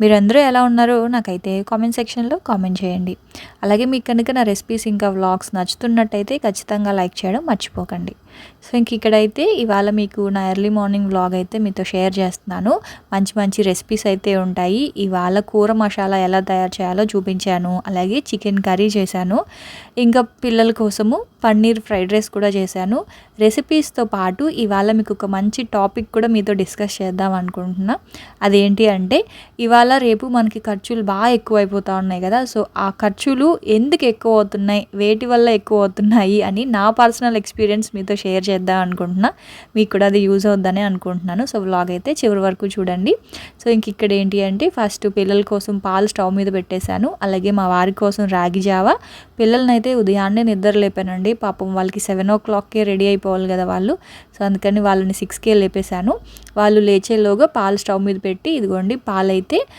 మీరందరూ ఎలా ఉన్నారో నాకైతే కామెంట్ సెక్షన్లో కామెంట్ చేయండి. అలాగే మీకు కనుక నా రెసిపీస్ ఇంకా వ్లాగ్స్ నచ్చుతున్నట్టయితే ఖచ్చితంగా లైక్ చేయడం మర్చిపోకండి. సో ఇంక ఇక్కడైతే ఇవాళ మీకు నా ఎర్లీ మార్నింగ్ వ్లాగ్ అయితే మీతో షేర్ చేస్తున్నాను. మంచి మంచి రెసిపీస్ అయితే ఉంటాయి. ఇవాళ కూర మసాలా ఎలా తయారు చేయాలో చూపించాను. అలాగే చికెన్ కర్రీ చేశాను. ఇంకా పిల్లల కోసము పన్నీర్ ఫ్రైడ్ రైస్ కూడా చేశాను. రెసిపీస్తో పాటు ఇవాళ మీకు ఒక మంచి టాపిక్ కూడా మీతో డిస్కస్ చేద్దాం అనుకుంటున్నా. అదేంటి అంటే ఇవాళ రేపు మనకి ఖర్చులు బాగా ఎక్కువైపోతూ ఉన్నాయి కదా. సో ఆ ఖర్చులు ఎందుకు ఎక్కువ అవుతున్నాయి? వేటి వల్ల ఎక్కువ అవుతున్నాయి? అని నా పర్సనల్ ఎక్స్పీరియన్స్ మీతో షేర్ చేద్దాం అనుకుంటున్నా. మీకు కూడా అది యూజ్ అవుద్దని అనుకుంటున్నాను. సో వ్లాగ్ అయితే చివరి వరకు చూడండి. సో ఇంక ఇక్కడ ఏంటి అంటే ఫస్ట్ పిల్లల కోసం పాలు స్టవ్ మీద పెట్టేశాను. అలాగే మా వారి కోసం రాగి జావా. పిల్లల్ని అయితే ఉదయాన్నే నిద్ర లేపానండి. పాపం వాళ్ళకి సెవెన్ ఓ క్లాక్కే రెడీ అయిపోవాలి కదా వాళ్ళు. సో అందుకని వాళ్ళని సిక్స్కే లేపేశాను. వాళ్ళు లేచేలోగా పాలు స్టవ్ మీద పెట్టి ఇదిగోండి పాలైతే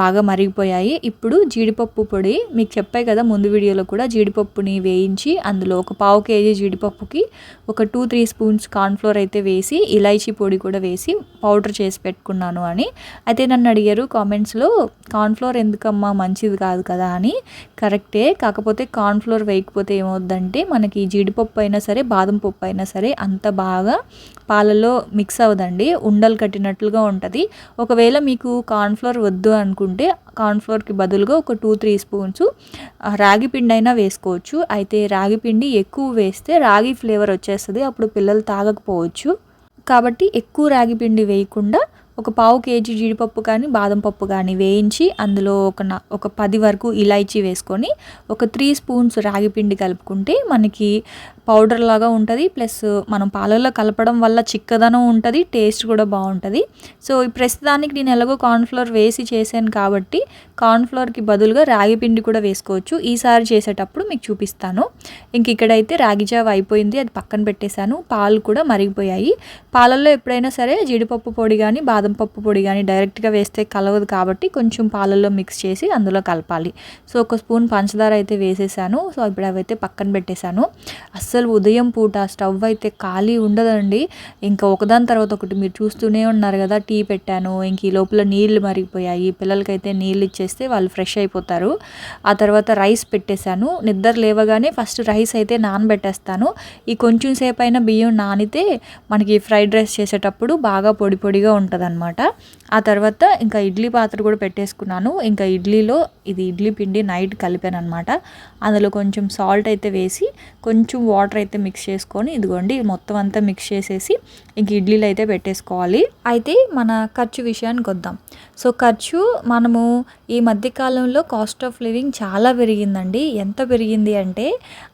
బాగా మరిగిపోయాయి. ఇప్పుడు జీడిపప్పు పొడి మీకు చెప్పాయి కదా ముందు వీడియోలో కూడా జీడిపప్పుని వేయించి అందులో ఒక పావు కేజీ జీడిపప్పుకి ఒక టూ త్రీ స్పూన్స్ కార్న్ఫ్లోర్ అయితే వేసి ఇలైచీ పొడి కూడా వేసి పౌడర్ చేసి పెట్టుకున్నాను అని. అయితే నన్ను అడిగారు కామెంట్స్లో కార్న్ఫ్లోర్ ఎందుకమ్మా మంచిది కాదు కదా అని. కరెక్టే. కాకపోతే కార్న్ఫ్లోర్ వేయకపోతే ఏమవుద్దంటే మనకి జీడిపప్పు అయినా సరే బాదం పప్పు అయినా సరే అంత బాగా పాలలో మిక్స్ అవ్వదండి. ఉండలు కట్టినట్లుగా ఉంటుంది. ఒకవేళ మీకు కార్న్ఫ్లోర్ వద్దు వద్దు అనుకుంటే కార్న్ఫ్లోర్కి బదులుగా ఒక టూ త్రీ స్పూన్స్ రాగి పిండి అయినా వేసుకోవచ్చు. అయితే రాగి పిండి ఎక్కువ వేస్తే రాగి ఫ్లేవర్ వచ్చేస్తుంది అప్పుడు పిల్లలు తాగకపోవచ్చు. కాబట్టి ఎక్కువ రాగి పిండి వేయకుండా ఒక పావు కేజీ జీడిపప్పు కానీ బాదం పప్పు కానీ వేయించి అందులో ఒక ఒక పది వరకు ఇలాచీ వేసుకొని ఒక త్రీ స్పూన్స్ రాగి పిండి కలుపుకుంటే మనకి పౌడర్ లాగా ఉంటుంది. ప్లస్ మనం పాలల్లో కలపడం వల్ల చిక్కదనం ఉంటుంది టేస్ట్ కూడా బాగుంటుంది. సో ఈ ప్రస్తుతానికి నేను ఎలాగో కార్న్ఫ్లోర్ వేసి చేశాను కాబట్టి కార్న్ఫ్లోర్కి బదులుగా రాగి పిండి కూడా వేసుకోవచ్చు. ఈసారి చేసేటప్పుడు మీకు చూపిస్తాను. ఇంక ఇక్కడైతే రాగి జావ అయిపోయింది అది పక్కన పెట్టేశాను. పాలు కూడా మరిగిపోయాయి. పాలల్లో ఎప్పుడైనా సరే జీడిపప్పు పొడి కానీ బాదం పప్పు పొడి కానీ డైరెక్ట్గా వేస్తే కలవదు కాబట్టి కొంచెం పాలల్లో మిక్స్ చేసి అందులో కలపాలి. సో ఒక స్పూన్ పంచదార అయితే వేసేసాను. సో ఇప్పుడు అవైతే పక్కన పెట్టేశాను. అస్సలు అసలు ఉదయం పూట స్టవ్ అయితే ఖాళీ ఉండదండి. ఇంకా ఒకదాని తర్వాత ఒకటి మీరు చూస్తూనే ఉన్నారు కదా టీ పెట్టాను ఇంక ఈ లోపల నీళ్ళు మరిగిపోయాయి పిల్లలకైతే నీళ్ళు ఇచ్చేస్తే వాళ్ళు ఫ్రెష్ అయిపోతారు. ఆ తర్వాత రైస్ పెట్టేశాను. నిద్ర లేవగానే ఫస్ట్ రైస్ అయితే నానబెట్టేస్తాను. ఈ కొంచెం సేపు అయినా బియ్యం నానితే మనకి ఫ్రైడ్ రైస్ చేసేటప్పుడు బాగా పొడి పొడిగా ఉంటుందన్నమాట. ఆ తర్వాత ఇంకా ఇడ్లీ పాత్ర కూడా పెట్టేసుకున్నాను. ఇంకా ఇడ్లీలో ఇది ఇడ్లీ పిండి నైట్ కలిపాను అనమాట అందులో కొంచెం సాల్ట్ అయితే వేసి కొంచెం వాటర్ అయితే మిక్స్ చేసుకొని ఇదిగోండి మొత్తం అంతా మిక్స్ చేసేసి ఇంక ఇడ్లీలు అయితే పెట్టేసుకోవాలి. అయితే మన ఖర్చు విషయానికి వద్దాం. సో ఖర్చు మనము ఈ మధ్యకాలంలో కాస్ట్ ఆఫ్ లివింగ్ చాలా పెరిగిందండి. ఎంత పెరిగింది అంటే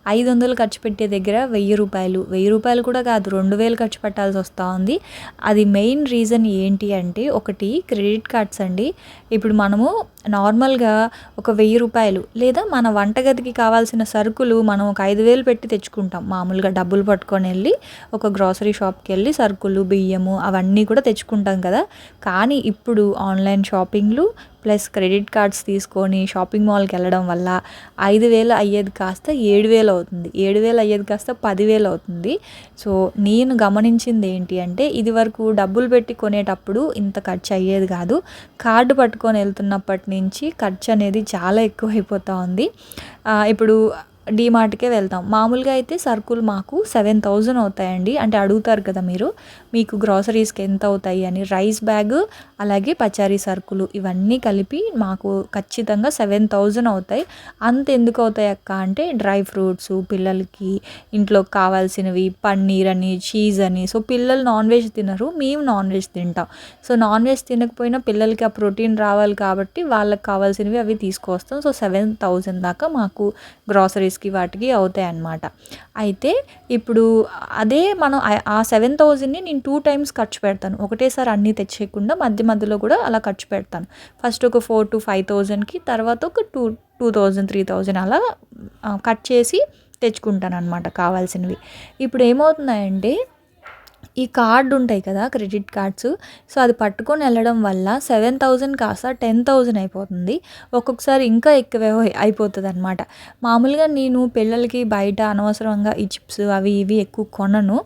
ఐదు వందలు ఖర్చు పెట్టే దగ్గర వెయ్యి రూపాయలు. వెయ్యి రూపాయలు కూడా కాదు రెండు వేలు ఖర్చు పెట్టాల్సి వస్తూ ఉంది. అది మెయిన్ రీజన్ ఏంటి అంటే ఒకటి క్రెడిట్ కార్డ్స్ అండి. ఇప్పుడు మనము నార్మల్గా ఒక వెయ్యి రూపాయలు లేదా మన వంటగదికి కావాల్సిన సరుకులు మనం ఒక ఐదు వేలు పెట్టి తెచ్చుకుంటాం. మామూలుగా డబ్బులు పట్టుకొని వెళ్ళి ఒక గ్రాసరీ షాప్కి వెళ్ళి సరుకులు బియ్యము అవన్నీ కూడా తెచ్చుకుంటాం కదా. కానీ ఇప్పుడు ఆన్లైన్ షాపింగ్లు ప్లస్ క్రెడిట్ కార్డ్స్ తీసుకొని షాపింగ్ మాల్కి వెళ్ళడం వల్ల ఐదు వేలు అయ్యేది కాస్త ఏడు వేలు అవుతుంది. ఏడు వేలు అయ్యేది కాస్త పదివేలు అవుతుంది. సో నేను గమనించింది ఏంటి అంటే ఇది వరకు డబ్బులు పెట్టి కొనేటప్పుడు ఇంత ఖర్చు అయ్యేది కాదు. కార్డు పట్టుకొని వెళ్తున్నప్పటి నుంచి ఖర్చు అనేది చాలా ఎక్కువ అయిపోతూ ఉంది ఇప్పుడు డీమార్ట్కే వెళ్తాం. మామూలుగా అయితే సరుకులు మాకు సెవెన్ థౌజండ్ అవుతాయండి. అంటే అడుగుతారు కదా మీరు మీకు గ్రాసరీస్కి ఎంత అవుతాయి అని. రైస్ బ్యాగ్ అలాగే పచారీ సరుకులు ఇవన్నీ కలిపి మాకు ఖచ్చితంగా సెవెన్ థౌజండ్ అవుతాయి. అంత ఎందుకు అవుతాయి అక్క అంటే డ్రై ఫ్రూట్స్ పిల్లలకి ఇంట్లో కావాల్సినవి పన్నీర్ అని చీజ్ అని. సో పిల్లలు నాన్ వెజ్ తినరు మేము నాన్ వెజ్ తింటాం. సో నాన్ వెజ్ తినకపోయినా పిల్లలకి ఆ ప్రోటీన్ రావాలి కాబట్టి వాళ్ళకి కావాల్సినవి అవి తీసుకొస్తాం. సో సెవెన్ థౌజండ్ దాకా మాకు గ్రాసరీస్ డ్రెస్కి వాటికి అవుతాయి అన్నమాట అయితే ఇప్పుడు అదే మనం ఆ సెవెన్ థౌజండ్ని నేను టూ టైమ్స్ ఖర్చు పెడతాను. ఒకటేసారి అన్నీ తెచ్చేయకుండా మధ్య మధ్యలో కూడా అలా ఖర్చు పెడతాను. ఫస్ట్ ఒక ఫోర్ టు ఫైవ్ థౌజండ్కి తర్వాత ఒక two two thousand three thousand అలా కట్ చేసి తెచ్చుకుంటాను అనమాట కావాల్సినవి. ఇప్పుడు ఏమవుతున్నాయంటే ఈ కార్డు ఉంటాయి కదా క్రెడిట్ కార్డ్స్. సో అది పట్టుకొని వెళ్ళడం వల్ల సెవెన్ థౌజండ్ కాస్త టెన్ థౌజండ్ అయిపోతుంది. ఒక్కొక్కసారి ఇంకా ఎక్కువే అయిపోతుంది అనమాట మామూలుగా నేను పిల్లలకి బయట అనవసరంగా ఈ చిప్స్ అవి ఇవి ఎక్కువ కొనను.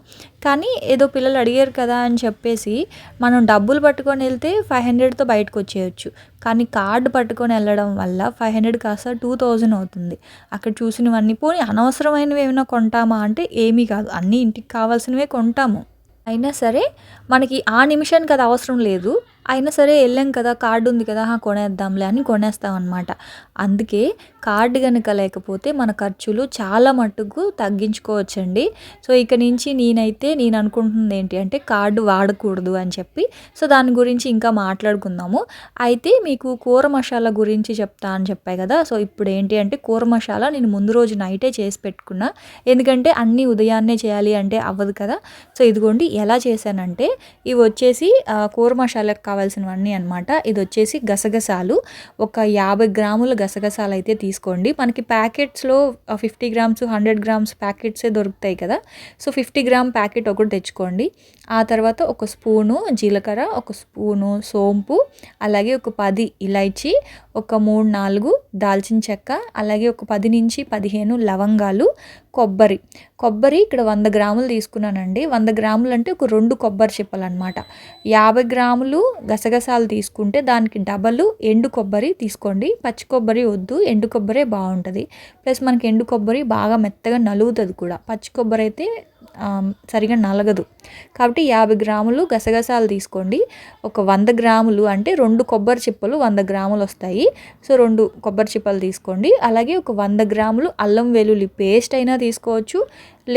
కానీ ఏదో పిల్లలు అడిగారు కదా అని చెప్పేసి మనం డబ్బులు పట్టుకొని వెళ్తే ఫైవ్ హండ్రెడ్తో బయటకు వచ్చేయచ్చు. కానీ కార్డు పట్టుకొని వెళ్ళడం వల్ల ఫైవ్ హండ్రెడ్ కాస్త టూ థౌజండ్ అవుతుంది. అక్కడ చూసినవన్నీ పోనీ అనవసరమైనవి ఏమైనా కొంటామా అంటే ఏమీ కాదు. అన్నీ ఇంటికి కావాల్సినవే కొంటాము. అయినా సరే మనకి ఆ నిమిషానికి అది అవసరం లేదు. అయినా సరే వెళ్ళాం కదా కార్డు ఉంది కదా కొనేద్దాంలే అని కొనేస్తాం అనమాట అందుకే కార్డు కనుక లేకపోతే మన ఖర్చులు చాలా మట్టుకు తగ్గించుకోవచ్చండి. సో ఇక నుంచి నేనైతే నేను అనుకుంటుంది ఏంటి అంటే కార్డు వాడకూడదు అని చెప్పి సో దాని గురించి ఇంకా మాట్లాడుకుందాము. అయితే మీకు కూర మసాలా గురించి చెప్తా అని చెప్పాయి కదా సో ఇప్పుడు ఏంటి అంటే కూర మసాలా నేను ముందు రోజు నైటే చేసి పెట్టుకున్నా. ఎందుకంటే అన్నీ ఉదయాన్నే చేయాలి అంటే అవ్వదు కదా. సో ఇదిగోండి ఎలా చేశానంటే ఇవి వచ్చేసి కూర కూర మసాలాకు కావాల్సినవన్నీ అనమాట ఇది వచ్చేసి గసగసాలు. ఒక యాభై గ్రాముల గసగసాలు అయితే తీసుకోండి. మనకి ప్యాకెట్స్లో ఫిఫ్టీ గ్రామ్స్ హండ్రెడ్ గ్రామ్స్ ప్యాకెట్సే దొరుకుతాయి కదా. సో ఫిఫ్టీ గ్రామ్ ప్యాకెట్ ఒకటి తెచ్చుకోండి. ఆ తర్వాత ఒక స్పూను జీలకర్ర ఒక స్పూను సోంపు అలాగే ఒక పది ఇలైచి ఒక మూడు నాలుగు దాల్చిన చెక్క అలాగే ఒక పది నుంచి పదిహేను లవంగాలు కొబ్బరి. కొబ్బరి ఇక్కడ వంద గ్రాములు తీసుకున్నానండి. వంద గ్రాములు అంటే ఒక రెండు కొబ్బరి చిప్పలు అనమాట యాభై గ్రాములు గసగసాలు తీసుకుంటే దానికి డబల్ ఎండు కొబ్బరి తీసుకోండి. పచ్చి కొబ్బరి వద్దు ఎండు కొబ్బరే బాగుంటుంది. ప్లస్ మనకి ఎండు కొబ్బరి బాగా మెత్తగా నలుగుతుంది కూడా. పచ్చి కొబ్బరి అయితే సరిగా నలగదు. కాబట్టి యాభై గ్రాములు గసగసాలు తీసుకోండి. ఒక వంద గ్రాములు అంటే రెండు కొబ్బరి చిప్పలు వంద గ్రాములు వస్తాయి. సో రెండు కొబ్బరి చిప్పలు తీసుకోండి. అలాగే ఒక వంద గ్రాములు అల్లం వెల్లుల్లి పేస్ట్ అయినా తీసుకోవచ్చు.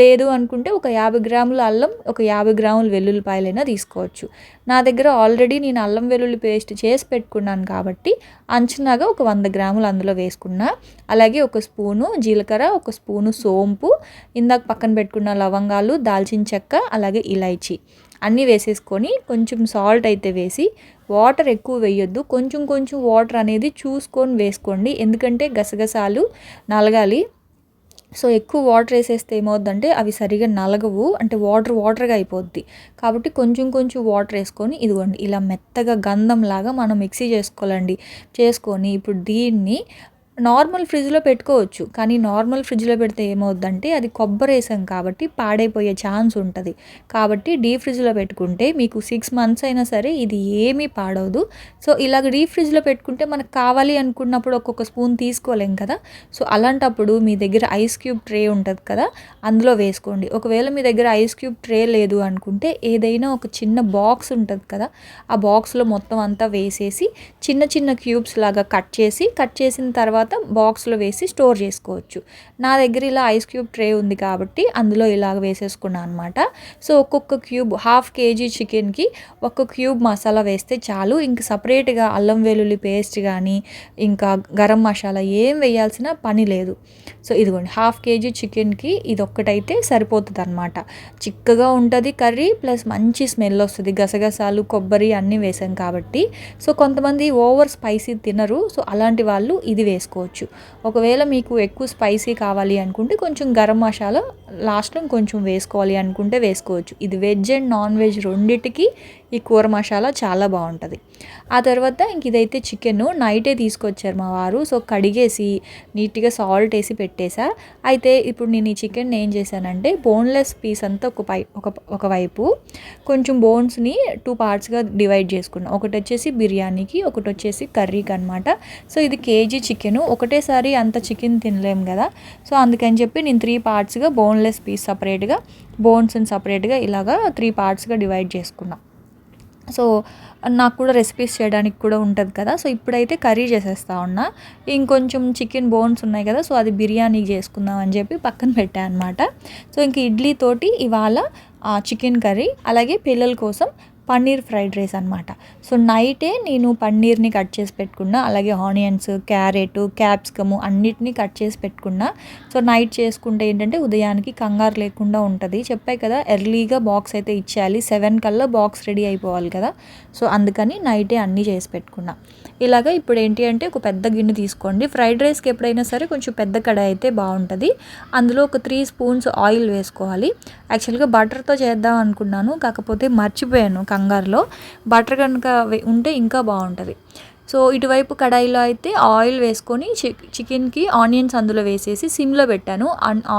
లేదు అనుకుంటే ఒక యాభై గ్రాముల అల్లం ఒక యాభై గ్రాముల వెల్లుల్లిపాయలైనా తీసుకోవచ్చు. నా దగ్గర ఆల్రెడీ నేను అల్లం వెల్లుల్లి పేస్ట్ చేసి పెట్టుకున్నాను కాబట్టి అంచనాగా ఒక వంద గ్రాములు అందులో వేసుకున్నా. అలాగే ఒక స్పూను జీలకర్ర ఒక స్పూను సోంపు ఇందాక పక్కన పెట్టుకున్న లవంగాలు దాల్చిన చెక్క అలాగే ఇలైచి అన్నీ వేసేసుకొని కొంచెం సాల్ట్ అయితే వేసి వాటర్ ఎక్కువ వేయొద్దు. కొంచెం కొంచెం వాటర్ అనేది చూసుకొని వేసుకోండి. ఎందుకంటే గసగసాలు నలగాలి. సో ఎక్కువ వాటర్ వేసేస్తే ఏమవుద్దంటే అవి సరిగా నలగవు అంటే వాటర్ వాటర్గా అయిపోద్ది. కాబట్టి కొంచెం కొంచెం వాటర్ వేసుకొని ఇదిగోండి ఇలా మెత్తగా గంధం లాగా మనం మిక్సీ చేసుకోవాలండి. చేసుకొని ఇప్పుడు దీన్ని నార్మల్ ఫ్రిడ్జ్లో పెట్టుకోవచ్చు. కానీ నార్మల్ ఫ్రిడ్జ్లో పెడితే ఏమవుద్దంటే అది కొబ్బరి వేసాం కాబట్టి పాడైపోయే ఛాన్స్ ఉంటుంది. కాబట్టి డీప్ ఫ్రిడ్జ్లో పెట్టుకుంటే మీకు సిక్స్ మంత్స్ అయినా సరే ఇది ఏమీ పాడవదు. సో ఇలాగ డీప్ ఫ్రిడ్జ్లో పెట్టుకుంటే మనకు కావాలి అనుకున్నప్పుడు ఒక్కొక్క స్పూన్ తీసుకోలేం కదా. సో అలాంటప్పుడు మీ దగ్గర ఐస్ క్యూబ్ ట్రే ఉంటుంది కదా అందులో వేసుకోండి. ఒకవేళ మీ దగ్గర ఐస్ క్యూబ్ ట్రే లేదు అనుకుంటే ఏదైనా ఒక చిన్న బాక్స్ ఉంటుంది కదా ఆ బాక్స్లో మొత్తం అంతా వేసేసి చిన్న చిన్న క్యూబ్స్ లాగా కట్ చేసి కట్ చేసిన తర్వాత బాక్స్లో వేసి స్టోర్ చేసుకోవచ్చు. నా దగ్గర ఇలా ఐస్ క్యూబ్ ట్రే ఉంది కాబట్టి అందులో ఇలాగ వేసేసుకున్నాను అనమాట సో ఒక్కొక్క క్యూబ్ హాఫ్ కేజీ చికెన్కి ఒక క్యూబ్ మసాలా వేస్తే చాలు. ఇంక సపరేట్గా అల్లం వెల్లుల్లి పేస్ట్ కానీ ఇంకా గరం మసాలా ఏం వేయాల్సిన పని లేదు. సో ఇదిగోండి హాఫ్ కేజీ చికెన్కి ఇది ఒక్కటైతే సరిపోతుంది అనమాట చిక్కగా ఉంటుంది కర్రీ ప్లస్ మంచి స్మెల్ వస్తుంది. గసగసాలు కొబ్బరి అన్నీ వేసాం కాబట్టి. సో కొంతమంది ఓవర్ స్పైసీ తినరు. సో అలాంటి వాళ్ళు ఇది వేసుకోవచ్చు. ఒకవేళ మీకు ఎక్కువ స్పైసీ కావాలి అనుకుంటే కొంచెం గరం మసాలా లాస్ట్లో కొంచెం వేసుకోవాలి అనుకుంటే వేసుకోవచ్చు. ఇది వెజ్ అండ్ నాన్ వెజ్ రెండిటికి ఈ కూర మసాలా చాలా బాగుంటుంది. ఆ తర్వాత ఇంక ఇదైతే చికెన్ నైటే తీసుకొచ్చారు మా వారు. సో కడిగేసి నీట్గా సాల్ట్ వేసి పెట్టేశా అయితే ఇప్పుడు నేను ఈ చికెన్ ఏం చేశానంటే బోన్లెస్ పీస్ అంతా ఒక పై ఒక ఒకవైపు కొంచెం బోన్స్ని టూ పార్ట్స్గా డివైడ్ చేసుకున్నాను ఒకటి వచ్చేసి బిర్యానీకి ఒకటి వచ్చేసి కర్రీకి అనమాట సో ఇది కేజీ చికెన్. ఒకటేసారి అంత చికెన్ తినలేం కదా. సో అందుకని చెప్పి నేను త్రీ పార్ట్స్గా బోన్లెస్ పీస్ సపరేట్గా బోన్స్ని సపరేట్గా ఇలాగా త్రీ పార్ట్స్గా డివైడ్ చేసుకున్నా. సో నాకు కూడా రెసిపీస్ చేయడానికి కూడా ఉంటుంది కదా. సో ఇప్పుడైతే కర్రీ చేసేస్తా ఉన్నా. ఇంకొంచెం చికెన్ బోన్స్ ఉన్నాయి కదా సో అది బిర్యానీ చేసుకుందాం అని చెప్పి పక్కన పెట్టాను అనమాట సో ఇంక ఇడ్లీ తోటి ఇవాళ చికెన్ కర్రీ అలాగే పిల్లల కోసం పన్నీర్ ఫ్రైడ్ రైస్ అనమాట సో నైటే నేను పన్నీర్ని కట్ చేసి పెట్టుకున్నా అలాగే ఆనియన్స్ క్యారెట్ క్యాప్సికము అన్నిటినీ కట్ చేసి పెట్టుకున్నా. సో నైట్ చేసుకుంటే ఏంటంటే ఉదయానికి కంగారు లేకుండా ఉంటుంది. చెప్పాయి కదా ఎర్లీగా బాక్స్ అయితే ఇచ్చేయాలి. సెవెన్ కల్లా బాక్స్ రెడీ అయిపోవాలి కదా. సో అందుకని నైటే అన్నీ చేసి పెట్టుకున్నా. ఇలాగ ఇప్పుడు ఏంటి అంటే ఒక పెద్ద గిన్నె తీసుకోండి. ఫ్రైడ్ రైస్కి ఎప్పుడైనా సరే కొంచెం పెద్ద కడాయి అయితే బాగుంటుంది. అందులో ఒక త్రీ స్పూన్స్ ఆయిల్ వేసుకోవాలి. యాక్చువల్గా బటర్తో చేద్దాం అనుకున్నాను కాకపోతే మర్చిపోయాను. కంగారులో బటర్ కనుక ఉంటే ఇంకా బాగుంటుంది. సో ఇటువైపు కడాయిలో అయితే ఆయిల్ వేసుకొని చికెన్కి ఆనియన్స్ అందులో వేసేసి సిమ్లో పెట్టాను.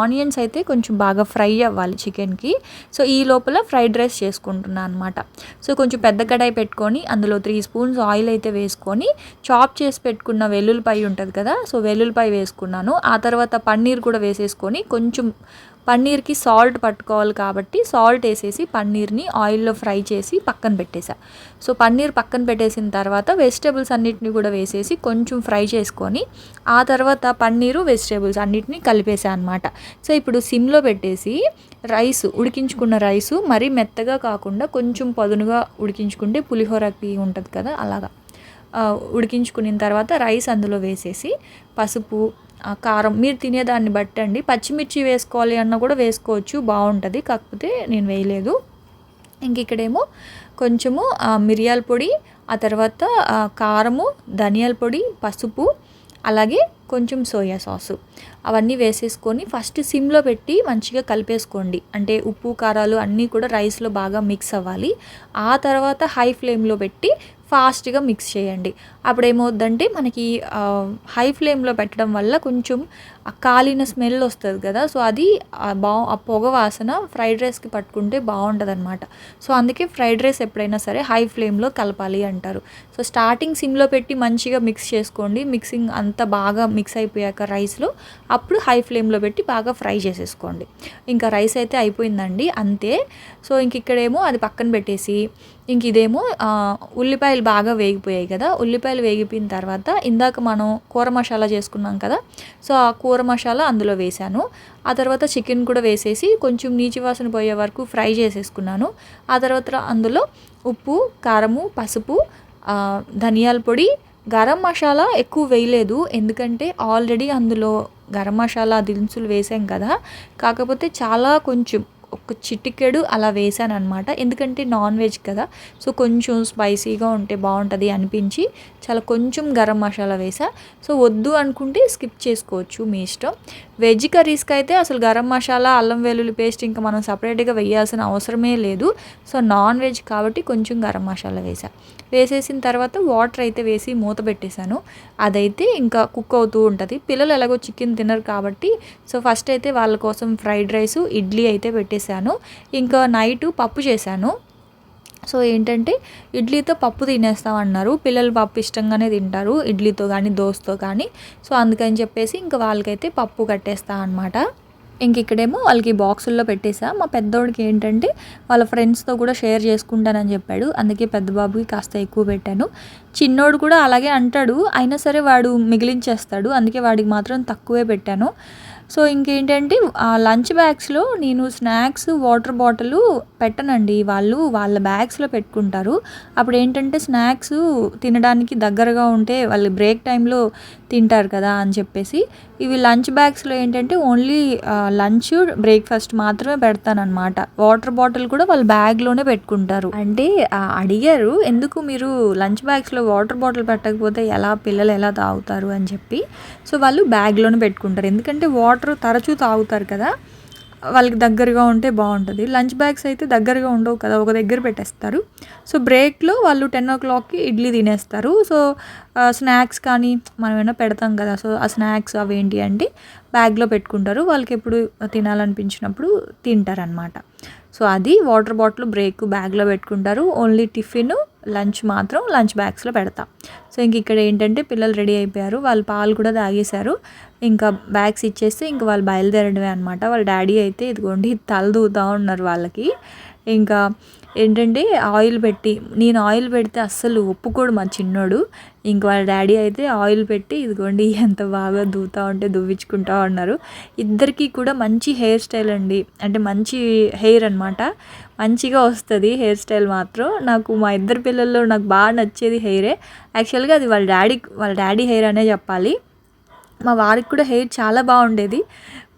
ఆనియన్స్ అయితే కొంచెం బాగా ఫ్రై అవ్వాలి చికెన్కి. సో ఈ లోపల ఫ్రైడ్ రైస్ చేసుకుంటున్నాను అనమాట సో కొంచెం పెద్ద కడాయి పెట్టుకొని అందులో త్రీ స్పూన్స్ ఆయిల్ అయితే వేసుకొని చాప్ చేసి పెట్టుకున్న వెల్లుల్లిపాయ ఉంటుంది కదా సో వెల్లుల్లిపాయ వేసుకున్నాను. ఆ తర్వాత పన్నీర్ కూడా వేసేసుకొని కొంచెం పన్నీర్కి సాల్ట్ పట్టుకోవాలి కాబట్టి సాల్ట్ వేసేసి పన్నీర్ని ఆయిల్లో ఫ్రై చేసి పక్కన పెట్టేసా సో పన్నీర్ పక్కన పెట్టేసిన తర్వాత వెజిటేబుల్స్ అన్నిటిని కూడా వేసేసి కొంచెం ఫ్రై చేసుకొని ఆ తర్వాత పన్నీరు వెజిటేబుల్స్ అన్నిటిని కలిపేసా అనమాట సో ఇప్పుడు సిమ్లో పెట్టేసి రైస్ ఉడికించుకున్న రైసు మరీ మెత్తగా కాకుండా కొంచెం పదునుగా ఉడికించుకుంటే పులిహోరకి ఉంటుంది కదా అలాగా. ఉడికించుకున్న తర్వాత రైస్ అందులో వేసేసి పసుపు కారం మీరు తినేదాన్ని బట్టండి. పచ్చిమిర్చి వేసుకోవాలి అన్న కూడా వేసుకోవచ్చు బాగుంటుంది. కాకపోతే నేను వేయలేదు. ఇంక ఇక్కడేమో కొంచెము మిరియాల పొడి ఆ తర్వాత కారము ధనియాల పొడి పసుపు అలాగే కొంచెం సోయా సాసు. అవన్నీ వేసేసుకొని ఫస్ట్ సిమ్లో పెట్టి మంచిగా కలిపేసుకోండి. అంటే ఉప్పు కారాలు అన్నీ కూడా రైస్లో బాగా మిక్స్ అవ్వాలి. ఆ తర్వాత హై ఫ్లేమ్లో పెట్టి ఫాస్ట్గా మిక్స్ చేయండి. అప్పుడు ఏమవుద్దంటే మనకి హై ఫ్లేమ్లో పెట్టడం వల్ల కొంచెం కాలిన స్మెల్ వస్తుంది కదా సో అది బా ఆ పొగ వాసన ఫ్రైడ్ రైస్కి పట్టుకుంటే బాగుంటుంది అనమాట సో అందుకే ఫ్రైడ్ రైస్ ఎప్పుడైనా సరే హై ఫ్లేమ్లో కలపాలి అంటారు. సో స్టార్టింగ్ సిమ్లో పెట్టి మంచిగా మిక్స్ చేసుకోండి. మిక్సింగ్ అంత బాగా మిక్స్ అయిపోయాక రైస్లో అప్పుడు హై ఫ్లేమ్లో పెట్టి బాగా ఫ్రై చేసేసుకోండి. ఇంకా రైస్ అయితే అయిపోయిందండి అంతే. సో ఇంక ఇక్కడేమో అది పక్కన పెట్టేసి ఇంక ఇదేమో ఉల్లిపాయలు బాగా వేగిపోయాయి కదా. ఉల్లిపాయలు వేగిపోయిన తర్వాత ఇందాక మనం కూర మసాలా చేసుకున్నాం కదా. సో ఆ కూర మసాలా అందులో వేశాను. ఆ తర్వాత చికెన్ కూడా వేసేసి కొంచెం నీచి వాసన పోయే వరకు ఫ్రై చేసేసుకున్నాను. ఆ తర్వాత అందులో ఉప్పు కారము పసుపు ధనియాల పొడి గరం మసాలా ఎక్కువ వేయలేదు. ఎందుకంటే ఆల్రెడీ అందులో గరం మసాలా దినుసులు వేసాం కదా. కాకపోతే చాలా కొంచెం ఒక చిటికెడు అలా వేసాను అనమాట ఎందుకంటే నాన్ వెజ్ కదా. సో కొంచెం స్పైసీగా ఉంటే బాగుంటుంది అనిపించి చాలా కొంచెం గరం మసాలా వేసా సో వద్దు అనుకుంటే స్కిప్ చేసుకోవచ్చు మీ ఇష్టం. వెజ్ కర్రీస్కి అయితే అసలు గరం మసాలా అల్లం వెల్లుల్లి పేస్ట్ ఇంకా మనం సపరేట్గా వేయాల్సిన అవసరమే లేదు. సో నాన్ వెజ్ కాబట్టి కొంచెం గరం మసాలా వేసా వేసేసిన తర్వాత వాటర్ అయితే వేసి మూత పెట్టేశాను. అదైతే ఇంకా కుక్ అవుతూ ఉంటుంది. పిల్లలు ఎలాగో చికెన్ తినరు కాబట్టి సో ఫస్ట్ అయితే వాళ్ళ కోసం ఫ్రైడ్ రైస్ ఇడ్లీ అయితే పెట్టేశాను. ఇంకా నైట్ పప్పు చేశాను. సో ఏంటంటే ఇడ్లీతో పప్పు తినేస్తామన్నారు. పిల్లలు పప్పు ఇష్టంగానే తింటారు ఇడ్లీతో కానీ దోశతో కానీ సో అందుకని చెప్పేసి ఇంకా వాళ్ళకైతే పప్పు కట్టేస్తా అనమాట ఇంక ఇక్కడేమో వాళ్ళకి బాక్సుల్లో పెట్టేసా. మా పెద్దోడికి ఏంటంటే వాళ్ళ ఫ్రెండ్స్తో కూడా షేర్ చేసుకుంటానని చెప్పాడు. అందుకే పెద్ద బాబుకి కాస్త ఎక్కువ పెట్టాను. చిన్నోడు కూడా అలాగే అంటాడు. అయినా సరే వాడు మిగిలించేస్తాడు. అందుకే వాడికి మాత్రం తక్కువే పెట్టాను. సో ఇంకేంటంటే ఆ లంచ్ బ్యాగ్స్లో నేను స్నాక్స్ వాటర్ బాటిల్ పెట్టనండి. వాళ్ళు వాళ్ళ బ్యాగ్స్లో పెట్టుకుంటారు. అప్పుడు ఏంటంటే స్నాక్స్ తినడానికి దగ్గరగా ఉంటే వాళ్ళు బ్రేక్ టైంలో తింటారు కదా అని చెప్పేసి ఇవి లంచ్ బ్యాగ్స్లో ఏంటంటే ఓన్లీ లంచ్ బ్రేక్ఫాస్ట్ మాత్రమే పెడతానమాట వాటర్ బాటిల్ కూడా వాళ్ళు బ్యాగ్లోనే పెట్టుకుంటారు. అంటే అడిగారు ఎందుకు మీరు లంచ్ బ్యాగ్స్లో వాటర్ బాటిల్ పెట్టకపోతే ఎలా పిల్లలు ఎలా తాగుతారు అని చెప్పి. సో వాళ్ళు బ్యాగ్లోనే పెట్టుకుంటారు. ఎందుకంటే వాటర్ తరచూ తాగుతారు కదా. వాళ్ళకి దగ్గరగా ఉంటే బాగుంటుంది. లంచ్ బ్యాగ్స్ అయితే దగ్గరగా ఉండవు కదా ఒక దగ్గర పెట్టేస్తారు. సో బ్రేక్లో వాళ్ళు టెన్ ఓ క్లాక్కి ఇడ్లీ తినేస్తారు. సో స్నాక్స్ కానీ మనం ఏమైనా పెడతాం కదా సో ఆ స్నాక్స్ అవేంటి అంటే బ్యాగ్లో పెట్టుకుంటారు. వాళ్ళకి ఎప్పుడు తినాలనిపించినప్పుడు తింటారనమాట సో అది వాటర్ బాటిల్ బ్రేక్ బ్యాగ్లో పెట్టుకుంటారు. ఓన్లీ టిఫిన్ లంచ్ మాత్రం లంచ్ బ్యాగ్స్లో పెడతా. సో ఇంక ఇక్కడ ఏంటంటే పిల్లలు రెడీ అయిపోయారు. వాళ్ళు పాలు కూడా తాగేశారు. ఇంకా బ్యాగ్స్ ఇచ్చేస్తే ఇంక వాళ్ళు బయలుదేరడమే అనమాట వాళ్ళ డాడీ అయితే ఇదిగోండి తల దూతా ఉన్నారు వాళ్ళకి. ఇంకా ఏంటంటే ఆయిల్ పెట్టి నేను ఆయిల్ పెడితే అస్సలు ఒప్పుకోడు మా చిన్నోడు ఇంక వాళ్ళ డాడీ అయితే ఆయిల్ పెట్టి ఇదిగోండి ఎంత బాగా దూతా ఉంటే దువ్వించుకుంటా ఉన్నారు. ఇద్దరికీ కూడా మంచి హెయిర్ స్టైల్ అండి. అంటే మంచి హెయిర్ అనమాట మంచిగా వస్తుంది హెయిర్ స్టైల్ మాత్రం. నాకు మా ఇద్దరు పిల్లల్లో నాకు బాగా నచ్చేది హెయిరే. యాక్చువల్గా అది వాళ్ళ డాడీ వాళ్ళ డాడీ హెయిర్ అనే చెప్పాలి. మా వారికి కూడా హెయిర్ చాలా బాగుండేది.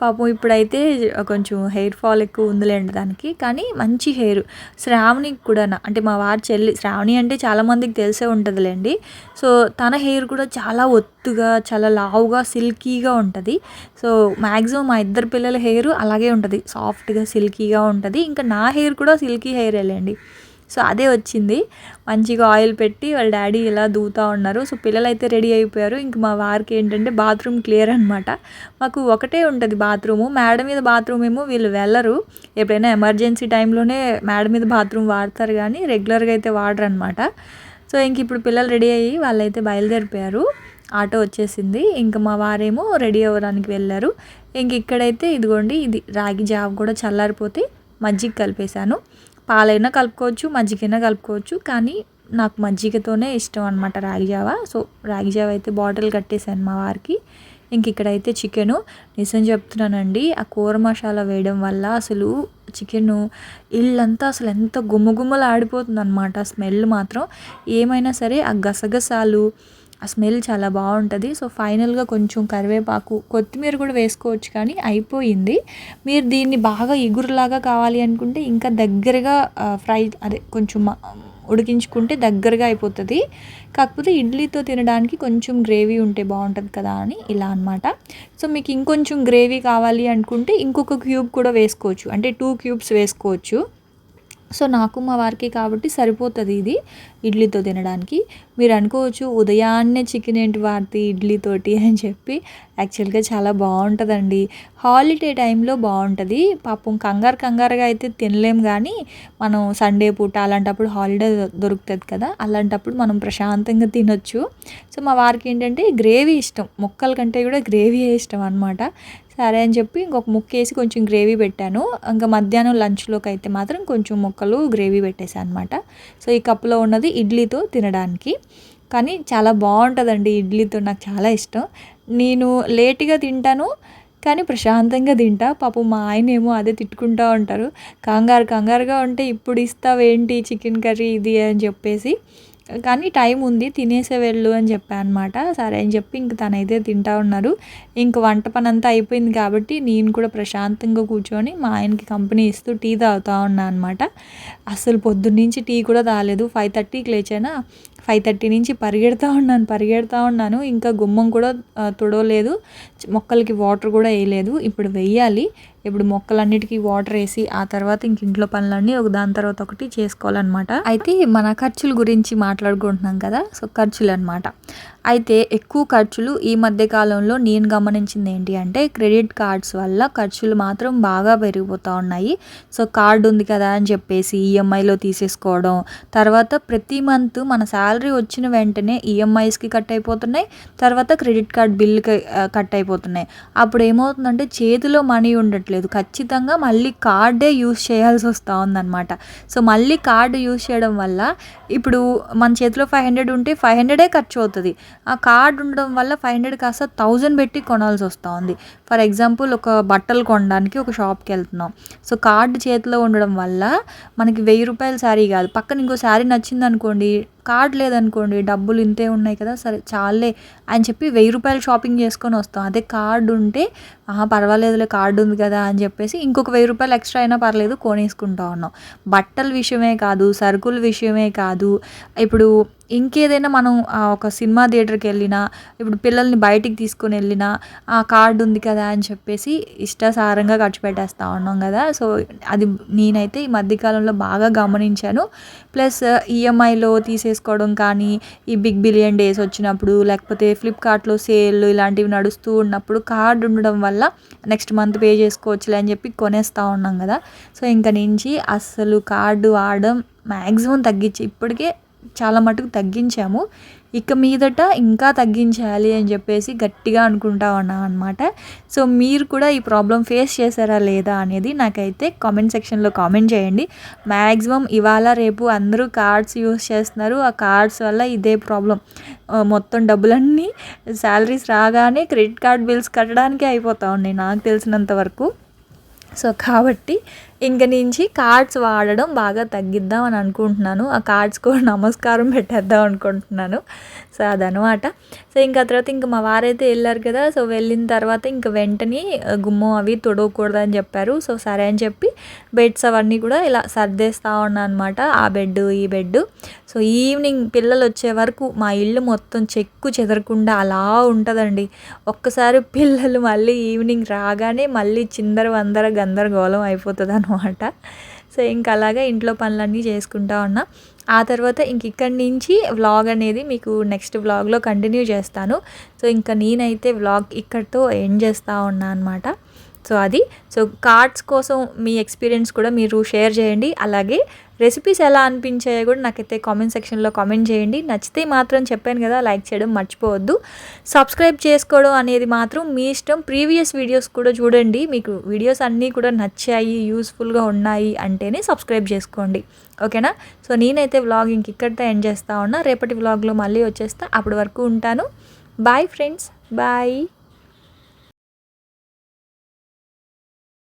పాపం ఇప్పుడైతే కొంచెం హెయిర్ ఫాల్ ఎక్కువ ఉందిలేండి దానికి. కానీ మంచి హెయిర్. శ్రావణికి కూడా అంటే మా వారి చెల్లి శ్రావణి అంటే చాలామందికి తెలిసే ఉంటుందిలేండి. సో తన హెయిర్ కూడా చాలా ఒత్తుగా చాలా లావుగా సిల్కీగా ఉంటుంది. సో మ్యాక్సిమం మా ఇద్దరు పిల్లల హెయిర్ అలాగే ఉంటుంది. సాఫ్ట్గా సిల్కీగా ఉంటుంది. ఇంకా నా హెయిర్ కూడా సిల్కీ హెయిర్ వెళ్ళండి సో అదే వచ్చింది. మంచిగా ఆయిల్ పెట్టి వాళ్ళ డాడీ ఇలా దూతా ఉన్నారు. సో పిల్లలు అయితే రెడీ అయిపోయారు. ఇంక మా వారికి ఏంటంటే బాత్రూమ్ క్లియర్ అనమాట మాకు ఒకటే ఉంటుంది బాత్రూము. మేడ మీద బాత్రూమ్ ఏమో వీళ్ళు వెళ్ళరు. ఎప్పుడైనా ఎమర్జెన్సీ టైంలోనే మేడ మీద బాత్రూమ్ వాడతారు కానీ రెగ్యులర్గా అయితే వాడరు అనమాట సో ఇంక ఇప్పుడు పిల్లలు రెడీ అయ్యి వాళ్ళైతే బయలుదేరిపోయారు. ఆటో వచ్చేసింది. ఇంకా మా వారేమో రెడీ అవ్వడానికి వెళ్ళారు. ఇంక ఇక్కడైతే ఇదిగోండి ఇది రాగి జావ కూడా చల్లారిపోతే మజ్జిగ కలిపేశాను. పాలైనా కలుపుకోవచ్చు మజ్జిగైనా కలుపుకోవచ్చు కానీ నాకు మజ్జిగతోనే ఇష్టం అనమాట రాగి జావ. సో రాగి జావ అయితే బాటిల్ కట్టేశాను మా వారికి. ఇంక ఇక్కడైతే చికెను. నిజం చెప్తున్నానండి ఆ కూర మసాలా వేయడం వల్ల అసలు చికెను ఇల్లంతా అసలు ఎంత గుమ్మగుమ్మలు ఆడిపోతుంది అనమాట స్మెల్ మాత్రం ఏమైనా సరే ఆ గసగసాలు ఆ స్మెల్ చాలా బాగుంటుంది. సో ఫైనల్గా కొంచెం కరివేపాకు కొత్తిమీర కూడా వేసుకోవచ్చు కానీ అయిపోయింది. మీరు దీన్ని బాగా ఎగురులాగా కావాలి అనుకుంటే ఇంకా దగ్గరగా ఫ్రై అదే కొంచెం ఉడికించుకుంటే దగ్గరగా అయిపోతుంది. కాకపోతే ఇడ్లీతో తినడానికి కొంచెం గ్రేవీ ఉంటే బాగుంటుంది కదా అని ఇలా అనమాట సో మీకు ఇంకొంచెం గ్రేవీ కావాలి అనుకుంటే ఇంకొక క్యూబ్ కూడా వేసుకోవచ్చు. అంటే టూ క్యూబ్స్ వేసుకోవచ్చు. సో నాకు మా వారికి కాబట్టి సరిపోతుంది ఇది ఇడ్లీతో తినడానికి. మీరు అనుకోవచ్చు ఉదయాన్నే చికెన్ ఏంటి వారిది ఇడ్లీతోటి అని చెప్పి యాక్చువల్గా చాలా బాగుంటుందండి. హాలిడే టైంలో బాగుంటుంది. పాపం కంగారు కంగారుగా అయితే తినలేం కానీ మనం సండే పూట అలాంటప్పుడు హాలిడే దొరుకుతుంది కదా. అలాంటప్పుడు మనం ప్రశాంతంగా తినొచ్చు. సో మా వారికి ఏంటంటే గ్రేవీ ఇష్టం. మొక్కల కంటే కూడా గ్రేవీ ఇష్టం అనమాట సరే అని చెప్పి ఇంకొక ముక్క వేసి కొంచెం గ్రేవీ పెట్టాను. ఇంకా మధ్యాహ్నం లంచ్లోకి అయితే మాత్రం కొంచెం ముక్కలు గ్రేవీ పెట్టేసాను అనమాట సో ఈ కప్పులో ఉన్నది ఇడ్లీతో తినడానికి. కానీ చాలా బాగుంటుందండి ఇడ్లీతో నాకు చాలా ఇష్టం. నేను లేట్గా తింటాను కానీ ప్రశాంతంగా తింటా. పాపం మా ఆయన ఏమో అదే తిట్టుకుంటూ ఉంటారు. కంగారు కంగారుగా ఉంటే ఇప్పుడు ఇస్తావేంటి చికెన్ కర్రీ ఇది అని చెప్పేసి. కానీ టైం ఉంది తినేసే వెళ్ళు అని చెప్పాను అనమాట సరే అని చెప్పి ఇంక తనైతే తింటా ఉన్నారు. ఇంక వంట పని అంతా అయిపోయింది కాబట్టి నేను కూడా ప్రశాంతంగా కూర్చొని మా ఆయనకి కంపెనీ ఇస్తూ టీ తాగుతూ ఉన్నాను అనమాట అసలు పొద్దున్నుంచి టీ కూడా తాగలేదు. ఫైవ్ థర్టీకి లేచానా? ఫైవ్ థర్టీ నుంచి పరిగెడతా ఉన్నాను పరిగెడతా ఉన్నాను. ఇంకా గుమ్మం కూడా తుడవలేదు. మొక్కలకి వాటర్ కూడా వేయలేదు. ఇప్పుడు వెయ్యాలి. ఇప్పుడు మొక్కలన్నిటికీ వాటర్ వేసి ఆ తర్వాత ఇంక ఇంట్లో పనులన్నీ ఒక దాని తర్వాత ఒకటి చేసుకోవాలన్నమాట. అయితే మన ఖర్చుల గురించి మాట్లాడుకుంటున్నాం కదా సో ఖర్చులు అనమాట అయితే ఎక్కువ ఖర్చులు ఈ మధ్య కాలంలో నేను గమనించింది ఏంటి అంటే క్రెడిట్ కార్డ్స్ వల్ల ఖర్చులు మాత్రం బాగా పెరిగిపోతూ ఉన్నాయి. సో కార్డు ఉంది కదా అని చెప్పేసి ఈఎంఐలో తీసేసుకోవడం తర్వాత ప్రతి మంత్ మన శాలరీ వచ్చిన వెంటనే ఈఎంఐస్కి కట్ అయిపోతున్నాయి తర్వాత క్రెడిట్ కార్డ్ బిల్కి కట్ అయిపోతున్నాయి. అప్పుడు ఏమవుతుందంటే చేతిలో మనీ ఉండట్లేదు ఖచ్చితంగా మళ్ళీ కార్డే యూస్ చేయాల్సి వస్తూ ఉందన్నమాట. సో మళ్ళీ కార్డు యూస్ చేయడం వల్ల ఇప్పుడు మన చేతిలో ఫైవ్ హండ్రెడ్ ఉంటే ఫైవ్ హండ్రెడే ఖర్చు అవుతుంది. ఆ కార్డ్ ఉండడం వల్ల ఫైవ్ హండ్రెడ్ కాస్త థౌజండ్ పెట్టి కొనాల్సి వస్తూ ఉంది. ఫర్ ఎగ్జాంపుల్ ఒక బట్టలు కొనడానికి ఒక షాప్కి వెళ్తున్నాం. సో కార్డు చేతిలో ఉండడం వల్ల మనకి వెయ్యి రూపాయల శారీ కాదు. పక్కన ఇంకో శారీ నచ్చింది అనుకోండి కార్డ్ లేదనుకోండి డబ్బులు ఇంతే ఉన్నాయి కదా సరే చాలే అని చెప్పి వెయ్యి రూపాయలు షాపింగ్ చేసుకొని వస్తాం. అదే కార్డు ఉంటే పర్వాలేదులే కార్డు ఉంది కదా అని చెప్పేసి ఇంకొక వెయ్యి రూపాయలు ఎక్స్ట్రా అయినా పర్లేదు కొనేసుకుంటా ఉన్నాం. బట్టల విషయమే కాదు సరుకుల విషయమే కాదు ఇప్పుడు ఇంకేదైనా మనం ఒక సినిమా థియేటర్కి వెళ్ళినా ఇప్పుడు పిల్లల్ని బయటికి తీసుకొని వెళ్ళినా ఆ కార్డు ఉంది కదా అని చెప్పేసి ఇష్టాసారంగా ఖర్చు పెట్టేస్తూ ఉన్నాం కదా. సో అది నేనైతే ఈ మధ్యకాలంలో బాగా గమనించాను. ప్లస్ ఈఎంఐలో తీసేసుకోవడం కానీ ఈ బిగ్ బిలియన్ డేస్ వచ్చినప్పుడు లేకపోతే ఫ్లిప్కార్ట్లో సేల్ ఇలాంటివి నడుస్తూ ఉన్నప్పుడు కార్డు ఉండడం వల్ల నెక్స్ట్ మంత్ పే చేసుకోవచ్చులే అని చెప్పి కొనేస్తూ ఉన్నాం కదా. సో ఇంకా నుంచి అస్సలు కార్డు వాడడం మ్యాక్సిమం తగ్గించి ఇప్పటికే చాలా మటుకు తగ్గించాము. ఇక మీదట ఇంకా తగ్గించాలి అని చెప్పేసి గట్టిగా అనుకుంటా ఉన్నాం అనమాట సో మీరు కూడా ఈ ప్రాబ్లం ఫేస్ చేశారా లేదా అనేది నాకైతే కామెంట్ సెక్షన్లో కామెంట్ చేయండి. మ్యాక్సిమం ఇవాళ రేపు అందరూ కార్డ్స్ యూస్ చేస్తున్నారు. ఆ కార్డ్స్ వల్ల ఇదే ప్రాబ్లం. మొత్తం డబ్బులన్నీ శాలరీస్ రాగానే క్రెడిట్ కార్డ్ బిల్స్ కట్టడానికే అయిపోతా ఉన్నాయి నాకు తెలిసినంత వరకు. సో కాబట్టి ఇంక నుంచి కార్డ్స్ వాడడం బాగా తగ్గిద్దాం అని అనుకుంటున్నాను. ఆ కార్డ్స్ కూడా నమస్కారం పెట్టేద్దాం అనుకుంటున్నాను. సో అదనమాట. సో ఇంకా తర్వాత ఇంకా మా వారైతే వెళ్ళారు కదా సో వెళ్ళిన తర్వాత ఇంకా వెంటనే గుమ్మం అవి తొడవకూడదు అని చెప్పారు. సో సరే అని చెప్పి బెడ్స్ అవన్నీ కూడా ఇలా సర్దేస్తూ ఉన్నాను అనమాట ఆ బెడ్ ఈ బెడ్ సో ఈవినింగ్ పిల్లలు వచ్చే వరకు మా ఇల్లు మొత్తం చెక్కు చెదరకుండా అలా ఉంటుందండి. ఒక్కసారి పిల్లలు మళ్ళీ ఈవినింగ్ రాగానే మళ్ళీ చిందర వందర గందరగోళం అయిపోతుంది అనమాట సో ఇంక అలాగే ఇంట్లో పనులన్నీ చేసుకుంటా ఉన్నా. ఆ తర్వాత ఇంక ఇక్కడి నుంచి వ్లాగ్ అనేది మీకు నెక్స్ట్ వ్లాగ్లో కంటిన్యూ చేస్తాను. సో ఇంకా నేనైతే వ్లాగ్ ఇక్కడితో ఎండ్ చేస్తూ ఉన్నా అనమాట సో అది. సో కార్డ్స్ కోసం మీ ఎక్స్పీరియన్స్ కూడా మీరు షేర్ చేయండి. అలాగే రెసిపీస్ ఎలా అనిపించాయో కూడా నాకైతే కామెంట్ సెక్షన్లో కామెంట్ చేయండి. నచ్చితే మాత్రం చెప్పాను కదా లైక్ చేయడం మర్చిపోవద్దు. సబ్స్క్రైబ్ చేసుకోవడం అనేది మాత్రం మీ ఇష్టం. ప్రీవియస్ వీడియోస్ కూడా చూడండి. మీకు వీడియోస్ అన్నీ కూడా నచ్చాయి యూస్ఫుల్గా ఉన్నాయి అంటేనే సబ్స్క్రైబ్ చేసుకోండి. ఓకేనా? సో నేనైతే వ్లాగ్ ఇంక ఇక్కడితో ఎండ్ చేస్తా ఉన్నా. రేపటి వ్లాగ్లో మళ్ళీ వచ్చేస్తా. అప్పటి వరకు ఉంటాను. Bye friends. బాయ్.